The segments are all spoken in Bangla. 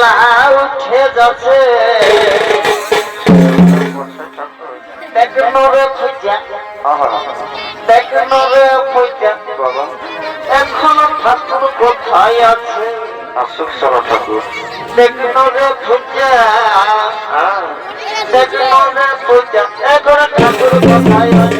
বেলা উঠে যাচ্ছে। এখনও ঠাকুর কোথায় আছে? আসুক সারা ঠাকুর। দেখনো রে খুঁজা। হ্যাঁ। দেখনো রে খুঁজা। এখন ঠাকুর কোথায় আছে?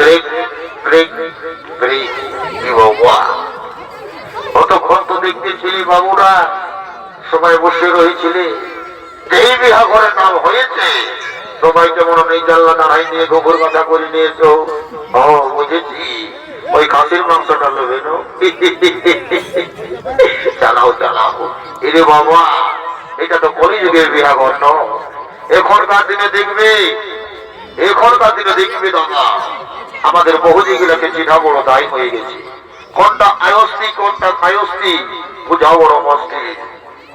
ব্রেক ব্রেক ব্রেক বাবা কতক্ষণ তো দেখতেছিলি বাবুরা, সবাই বসে রয়েছিলে। এই বিহা ঘরের নাম হয়েছে। সবাই যেমন এই জানলা দাঁড়াই নিয়ে গোবর কথা করে নিয়েছো। ও, বুঝেছি। ওই খাসির মাংসটা না? চালাও চালাও। এরে বাবা, এটা তো কলিযুগের বিহা ঘর এখনকার দিনে দেখবে, এখনকার দিনে দেখবে দাদা। আমাদের বহুদিগুলোকে চিঠা বড় দায় হয়ে গেছে। কোনটা আয়স্তি কোনটা খায়স্তি বুঝাও বড় মস্তি।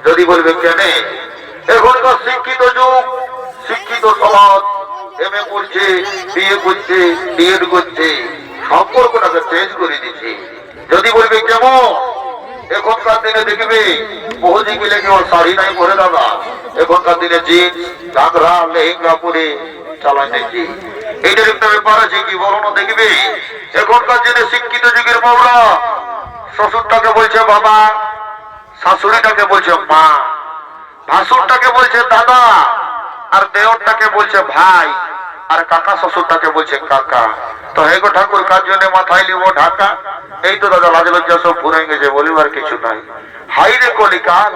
যদি বলবে কেন? এখনকার শিক্ষিত যুগ, শিক্ষিত সমাজ এম এ করছে বিয়ে করছে, বিএড করছে, সম্পর্কটাকে চেঞ্জ করে দিচ্ছে। যদি বলবে কেমন? এখনকার দিনে দেখবে বহুদি গেলে কেউ শাড়ি নাই পরে দাদা। এখনকার দিনে জিন্স ঘাগরা, লেহেঙ্গা পরে চালাইতেছি। এইটার একটা ব্যাপার আছে কি বলো না দেখবে? এখনকার দিনে শিক্ষিত যুগের বউরা শ্বশুরটাকে বলছে বাবা, শাশুড়িটাকে বলছে মা, ভাসুরটাকে বলছে দাদা, আর দেওরটাকে বলছে ভাই, আর কাকা শ্বশুরটাকে বলছে কাকা। তো হে গো ঠাকুর, কার জন্য মাথায় লিব ঢাকা? এই তো দাদা লাজ লজ্জা সব পুরে গেছে, বলিবার কিছু নাই। হাই রে কলিকাল,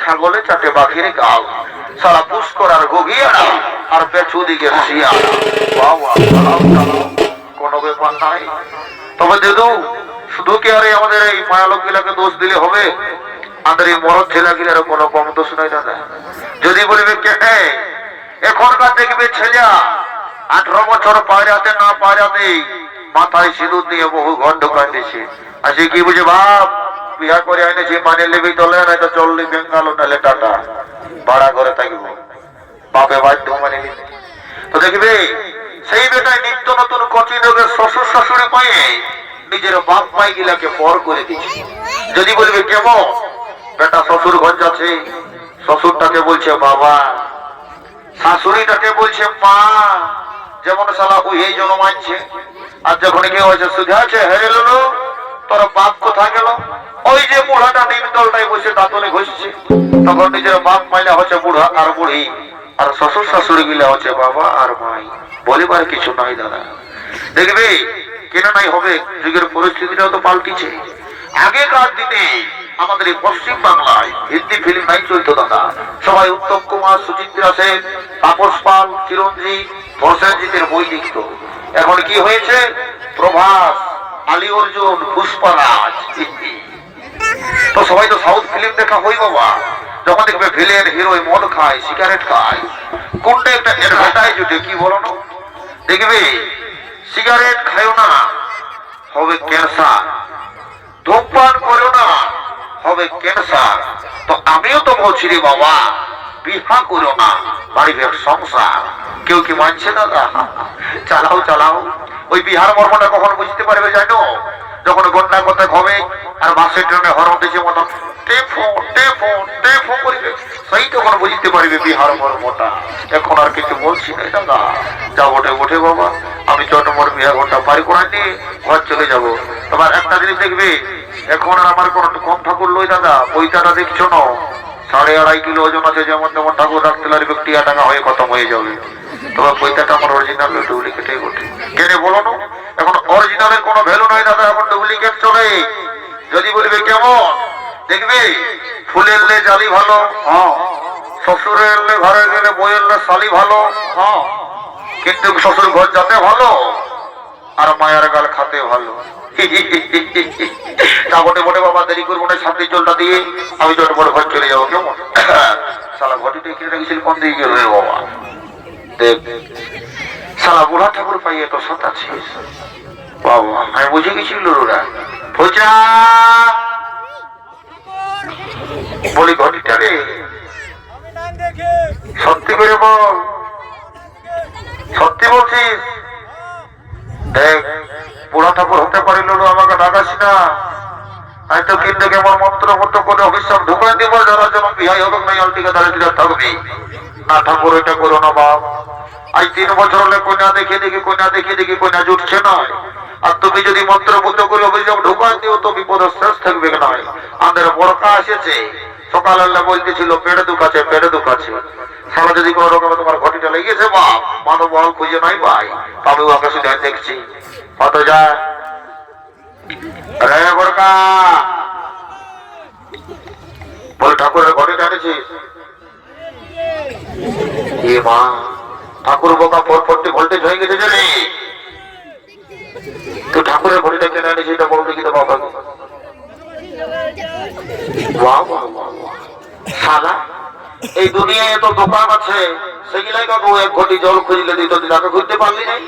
ছাগলে চাটে বাঘের গাল, সারা পুষ্কর আর গগিয়ারা। আর। পেছু দিকে চালাও কোনো ব্যাপার নাই। তবে শুধু কি আরে আমাদের এই মায়ালোক দোষ দিলে হবে? আমাদের এই মরদ ছেলে গিলার কম দোষ নাই, দাদা। যদি বলবে কে এখনকার দেখবে ছেলে, আঠারো বছর পায়রাতে না পায়রাতে মাথায় সিঁদুর দিয়ে বহু ঘর ঢোকাই দিয়েছে আজকে কি বুঝে, বাপ? বিয়া করে আইনেছি মানে লেবি তলে না তো চললি বেঙ্গালো নালে টাটা ভাড়া ঘরে থাকব। বাপে নিতে। তো দেখবে, সেই বেটায় নিত্য নতুন কচি শ্বশুর শাশুড়ি নিজের বাপ মাই গিলাকে পর করে দিচ্ছে যদি বলবে কেমন বেটা শ্বশুর ঘর যাচ্ছে। শ্বশুরটাকে বলছে, বাবা, শাশুড়িটাকে বলছে, মা, যেমন ওই এই জন্য মানছে। আর যখন কেউ হয়েছে সুধা আছে হেরে লো তোর বাপ কোথা গেল? ওই যে বুড়াটা নিম দলটাই বসে দাঁতনে ঘষছে। তখন নিজের বাপ মাইলা হচ্ছে বুড়া আর বুড়ি। আর শ্বশুর শাশুড়ি গিলা হচ্ছে বাবা আর মাই। বলিবার কিছু নাই দাদা। দেখবে, কেন নাই হবে, যুগের পরিস্থিতিটাও তো পাল্টিছে। আগেকার দিনে আমাদের এই পশ্চিম বাংলায় হিন্দি ফিল্ম নাই চলতো দাদা। সবাই উত্তম কুমার, সুচিত্রা সেন, তাপস পাল, চিরঞ্জিত প্রসেনজিতের বই লিখত। এখন কি হয়েছে? প্রভাস, আলী অর্জুন পুষ্পরাজ তো সবাই তো সাউথ ফিল্ম দেখা হই বাবা। যখন দেখবে ভিলেন হিরো মদ খায় সিগারেট খায়, কোনটা একটা অ্যাডভার্টাইজ উঠে কি বলো না দেখবে সিগারেট খায়ও না, হবে ক্যান্সার ধূমপান করো না, হবে ক্যান্সার তো আমিও তো বলছি রে বাবা বিহা করো না বাড়ির সংসার। কেউ কি মানছে দাদা চালাও চালাও। ওই বিহার মর্মটা কখন বুঝতে পারবে জানো? যখন গন্ডা কথা হবে আর বাসের ট্রেনে হরণ দিছে মতন সেই তখন বুঝতে পারবে বিহার মর্মটা। এখন আর কিছু বলছি না দাদা। যা ওঠে ওঠে বাবা। আমি চটমর বিহার ঘণ্টা পারি করে নিয়ে ঘর চলে যাব। এবার একটা জিনিস দেখবি, এখন আর আমার কোনো কম ঠাকুর লই দাদা। পৈতাটা দেখছ না? সাড়ে আড়াই কিলো ওজন আছে যেমন তেমন ঠাকুর রাখতে লাগবে একটি টাকা হয়ে খতম হয়ে যাবে। তবে পৈতাটা আমার অরিজিনাল ডুপ্লিকেটই বটে। কেনে বলো না। এখন অরিজিনালের কোনো ভ্যালু নাই দাদা এখন ডুপ্লিকেট চলে। যদি বলবে কেমন? দেখবি? ফুলের লে জালি ভালো হ্যাঁ। শ্বশুরের লে ঘরে গেলে বইয়ের লে শালি ভালো হ্যাঁ। কিন্তু শ্বশুর ঘর যাতে ভালো আর মায়ের গাল খাতে ভালো। বটে বাবা, দেরি করব না সামনে দিয়ে আমি বড় ঘর চলে যাব, কেমন? সালা রেখেছিল, কোন দিকে গেল রে বাবা? দেখ সালা বুড়া ঠাকুর পাইয়ে তো সত আছিস বাবা, আমি বুঝে গেছিল পূজা বলি, ঘটিটা রে। সত্যি করে বল সত্যি বলছিস দেখ বুড়া ঠাকুর হতে পারিল না আমাকে ডাকাস না আমি তো কিন্তু কেমন মন্ত্র মন্ত্র করে অভিশাপ ঢুকাই দিব, যারা যেন বিহাই হবে না আলটিকে দাঁড়িয়ে থাকবি। না, ঠাকুর, এটা করো না, বাপ। আজ তিন বছর হলে কন্যা দেখে দেখি, কন্যা দেখে দেখি, কন্যা জুটছে নয় আর তুমি যদি মন্ত্র মন্ত্রভূত করে অভিযোগ ঢুকাই দিও, তো বিপদের শেষ থাকবে নয় আমাদের বড়কা এসেছে। সকালে বলতেছিল, পেটে দুখাচ্ছে পেটে দুখাচ্ছে সারা যদি কোনো রকমে তোমার ঘটিটা লেগেছে, বাপ, মানব বল খুঁজে নাই ভাই। ওকে শুধু দেখছি। কত যায় রে বড়কা বল, ঠাকুরের জানিছিস এ মা, ঠাকুর বোকা ফোর ফোরটি ভোল্টেজ হয়ে গেছে জানি। তুই ঠাকুরের ঘড়িটা কেনে আনিস, এটা বলতে কি বাবা। এই দুনিয়ায় এত দোকান আছে, সেগুলাই কাকু এক ঘটি জল খুঁজলে দিত তাকে খুঁজতে পারলি নাই।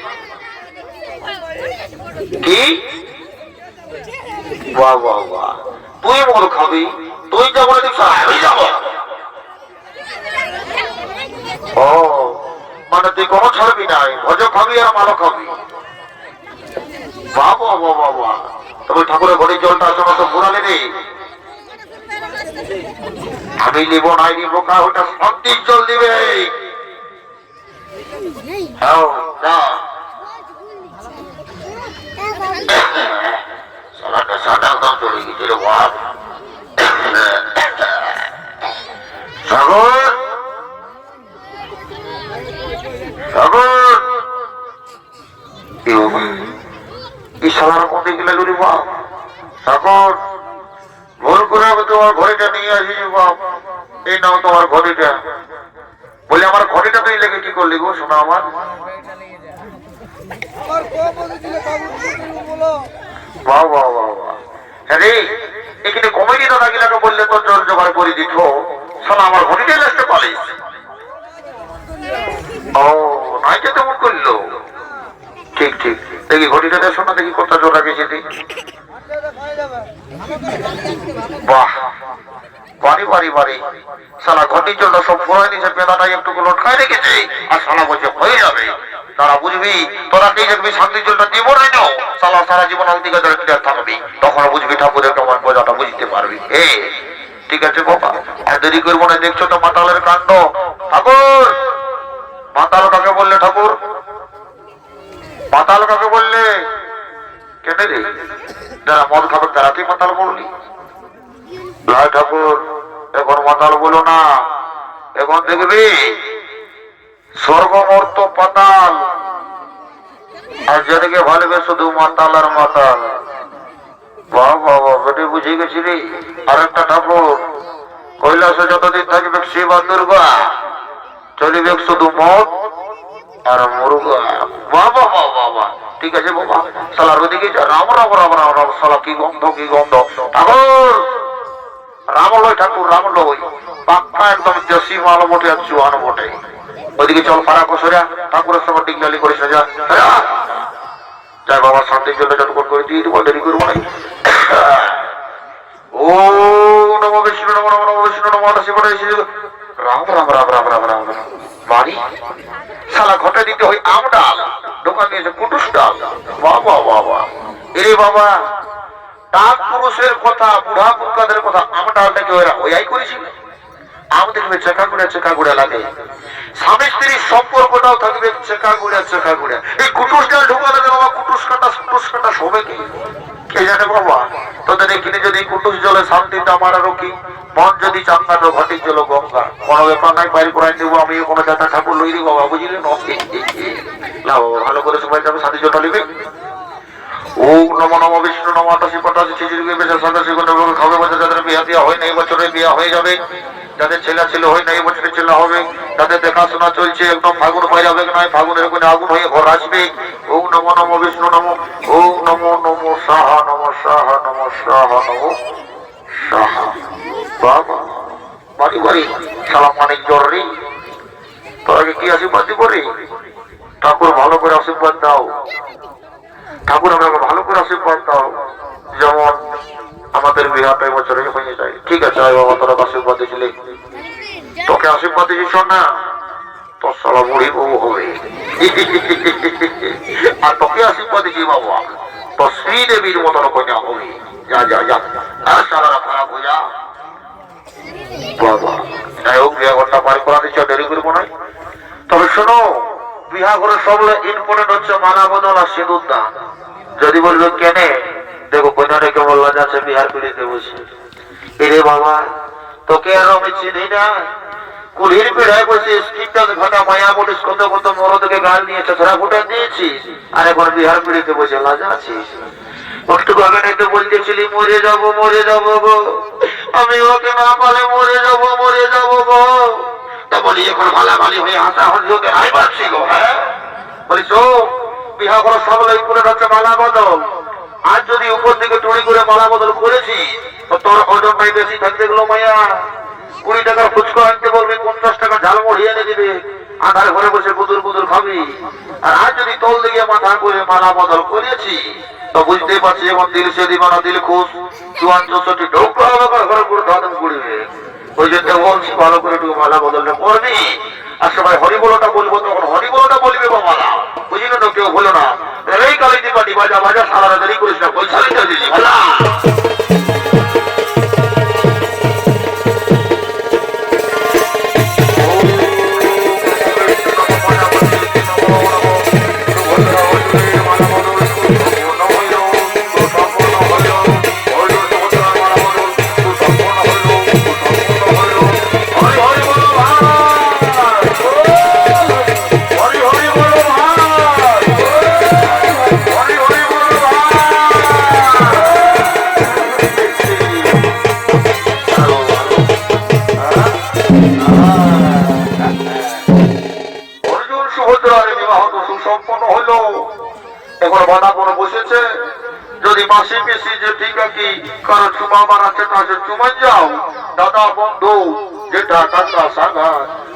কি? বাহ বাহ বাহ তুই মোর খাবি। তুই যাব না দেখছ আমি যাব। ও মানে তুই কোনো ছাড়বি নাই, ভজ খাবি আর মালো খাবি। বাহ বাহ বাহ তবে ঠাকুরের ঘড়ির জলটা আসলে তো ফুরালে রে আমি নিব নাই, নিব কা ওটা সন্ধির জল দিবে সাদা কাম চলে গেছে রে বাপ সাগর। সাগর। এই শালার কোন দিকে লাগল রে বাপ সাগর। ভুল করে আমি তোমার ঘড়িটা নিয়ে আসি বাপ এই নাও তোমার ঘড়িটা। বলে আমার ঘড়িটা তুই লেগে কি করলি গো, শোনা আমার? বাহ বাহ বাহ বাহ। হ্যাঁ কমেডি দাদা গিলাকে বললে তো জল জোগাড় করে দিত। শোনা আমার ঘড়িটাই লাগতে পারিস ও যে তেমন করল? ঠিক ঠিক। দেখি ঘড়িটা দেখো না, দেখি কত খাই যাবে বাহ। বাড়ি বাড়ি বাড়ি। সালা ঘটির জন্য সব ফুরাই নিছে পেদাটাই একটু লটকায় রেখেছে, আর সালা বলছে হয়ে যাবে। তারা বুঝবি, তোরা কে দেখবি শান্তির জন্য দিব না সালা সারা জীবন ধরে ক্লিয়ার থাকবি। তখন বুঝবি ঠাকুরের কেমন বোঝাটা বুঝতে পারবি। এ, ঠিক আছে বাবা দেরি করব না, দেখছ তো মাতালের কাণ্ড? ঠাকুর! মাতাল কাকে বললে ঠাকুর? মাতাল কাকে বললে? কেটে রে? যারা মদ খাবে তারাকেই মাতাল বললি রায় ঠাকুর, এখন মাতাল বলো না। এখন দেখবি স্বর্গ মর্ত পাতাল। আর যেদিকে ভালবে শুধু মাতাল আর মাতাল। বাহ বাহ, বেটি বুঝে গেছি রে। আরেকটা ঠাকুর। কৈলাসে যতদিন থাকবে শিব আর দুর্গা চলিবে শুধু মদ আর মুরগা। বাহ বাহ ঠিক আছে, বাবা। সালার ওদিকে রাম রাম রাম রাম রাম। সালা, কি গন্ধ কি গন্ধ। ঠাকুর! রাম লয় ঠাকুর, রাম লয় পাক্কা একদম দেশি মাল মোটে আর চুয়ান মোটে ওইদিকে চল ফারা কসরা ঠাকুরের সঙ্গে ডিগলালি করিস না, যা। যা। যাই বাবা শান্তির জন্য যতক্ষণ করে দিয়ে দেবো, দেরি করব নাই ও নম বিষ্ণু নম নম নম বিষ্ণু নম বলে রাম রাম রাম রাম রাম রাম বাড়ি শালা ঘটে দিতে হয় আম ডাল দোকান দিয়েছে কুটুস ডাল এরে বাবা ডাক পুরুষের কথা বুড়া পুরকাদের কথা আম ডালটাকে ওরা ওয়াই করেছিল আম দেখবে চেকা গুড়ে চেকা গুড়ে লাগে স্বামী স্ত্রীর সম্পর্কটাও থাকবে চেকা গুড়ে চেকা গুড়ে এই কুটুস ডাল ঢুকালে বাবা মন দেবো ঠাকুর লইরি বাবা বুঝলি না ভালো করে সবাই যাবে সাথে জটা নিবে নম বিষ্ণু নম আটাশি পটাশি যাদের বিয়া দেওয়া হয় এই বছরে বিয়া হয়ে যাবে যাদের ছেলে ছিল, হয় না এই বছরে ছেলে হবে, তাদের দেখাশোনা চলছে, একদম ফাগুন যাবে নয়? ফাগুনের কোনো আগুন হয়ে ঘর আসবে। ও নম নম বিষ্ণু নম, ও নম নম সাহা নম সাহা নম সাহা নম সাহা। বাবা বাড়ি বাড়ি সালাম অনেক জরুরি তোরাকে কি আশীর্বাদ দিব রে? ঠাকুর ভালো করে আশীর্বাদ দাও। ঠাকুর আমাকে ভালো করে আশীর্বাদ দাও। যেমন আমাদের বিহারটা এবছরে হয়ে যায়। ঠিক আছে, আয় বাবা, তোরা আশীর্বাদ দিয়েছিলি তোকে আশীর্বাদ দিয়েছিস না তোর সালা বুড়ি বউ হবে। আর তোকে আশীর্বাদ দিয়েছি বাবা, তোর শ্রীদেবীর মতন কন্যা হবে। যা যা যা। আর সারা খারাপ হয়ে যা বাবা, যাই হোক, বিয়া ঘরটা পার করা দিচ্ছ দেরি করব তবে শোনো বিহা করে সব হচ্ছে আর সিঁদুর দান। যদি বলবে কেনে দেখো কন্যাটা কেমন লাজাচ্ছে বিহার পিড়িতে বসে। এরে বাবা, তোকে আর আমি চিনি না। কুলির পিড়ায় বসে স্কিনটাকে ঘাটা মায়া বলিস কত কত মরদকে গাল নিয়েছে ধরা ফুটা দিয়েছিস আর এখন বিহার পিড়িতে বসে লাজা আছিস একটু আগে নাকি বলতেছিলি, মরে যাব মরে যাব গো। আমি ওকে না পালে মরে যাব মরে যাব গো। তা বলি, এখন ভালাভালি হয়ে হাসা হলি ওকে নাই গো হ্যাঁ? বলি চো বিহা করার সব লোক করে হচ্ছে মালা বদল। আজ যদি উপর দিকে টুড়ি করে মালা বদল করেছি তোর ওজন নাই বেশি থাকতে গেলো মায়া কুড়ি টাকার ফুচকা আনতে বলবি, পঞ্চাশ টাকা ঝালমুড়ি এনে দিবে। আধার ঘরে বসে বুদুর বুদুর খাবি। আর আজ যদি তল দিকে মাথা করে মালা বদল করেছি তো বুঝতেই পারছি এখন দিল সে দিবানা দিল খুশ। চুয়ান চৌষট্টি ঢোকা হবে ঘরে করে ধাতন করবে ওই জন্য বলছি ভালো করে একটু মালা বদলটা করবি। আর সবাই হরিবলটা বলব, তখন হরিবলটা বলবে বা মালা। না কেউ বলো না। এই কালী দিপাটি বাজা বাজা, সারা দেরি করিস না পয়সালিটা দিলি বসেছে যদি মাসি পিসি যে ঠিক আছে, কারও চুমা বাড়াচ্ছে তাকে চুমা যাও। দাদা, বন্ধু যেটা কাকা সাগা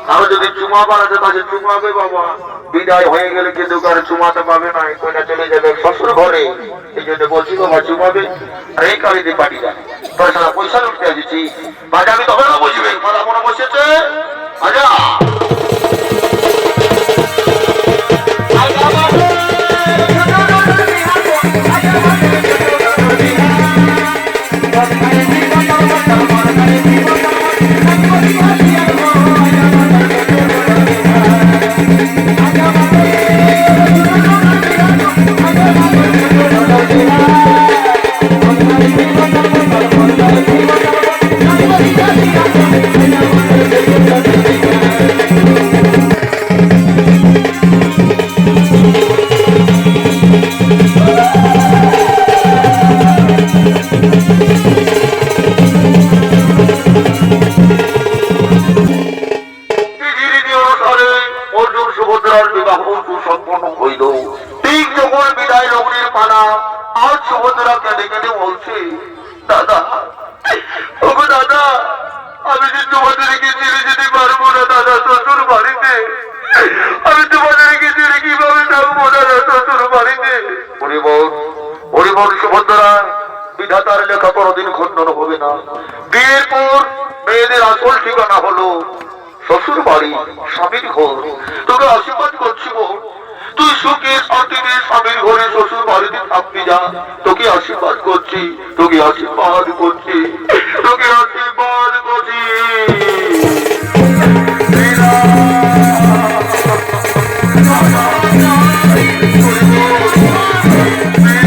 কারও যদি চুমা বাড়াচ্ছে তাকে চুমাবে, বাবা। বিদায় হয়ে গেলে কিন্তু কারও চুমাতে পাবে না কইটা চলে যাবে শ্বশুর ঘরে। এই জন্য বলছি, বাবা, চুমাবে। আর এই কালিতে পাটি জানে তোর সারা পয়সা লুটতে আসছি। বাজা আমি তবে না বুঝবে বাধা কোনো বসেছে? আজা রীতি বন্ধুরা, বিধাতার লেখা কোনোদিন খণ্ডন হবে না। বিয়ের পর মেয়েদের আসল ঠিকানা হলো শ্বশুর বাড়ি স্বামীর ঘর। তোকে আশীর্বাদ করছি বোন তুই সুখে শান্তিতে স্বামীর ঘরে শ্বশুর বাড়িতে থাকবি যা। তোকে আশীর্বাদ করছি, তোকে আশীর্বাদ করছি, তোকে আশীর্বাদ করছি। Yeah.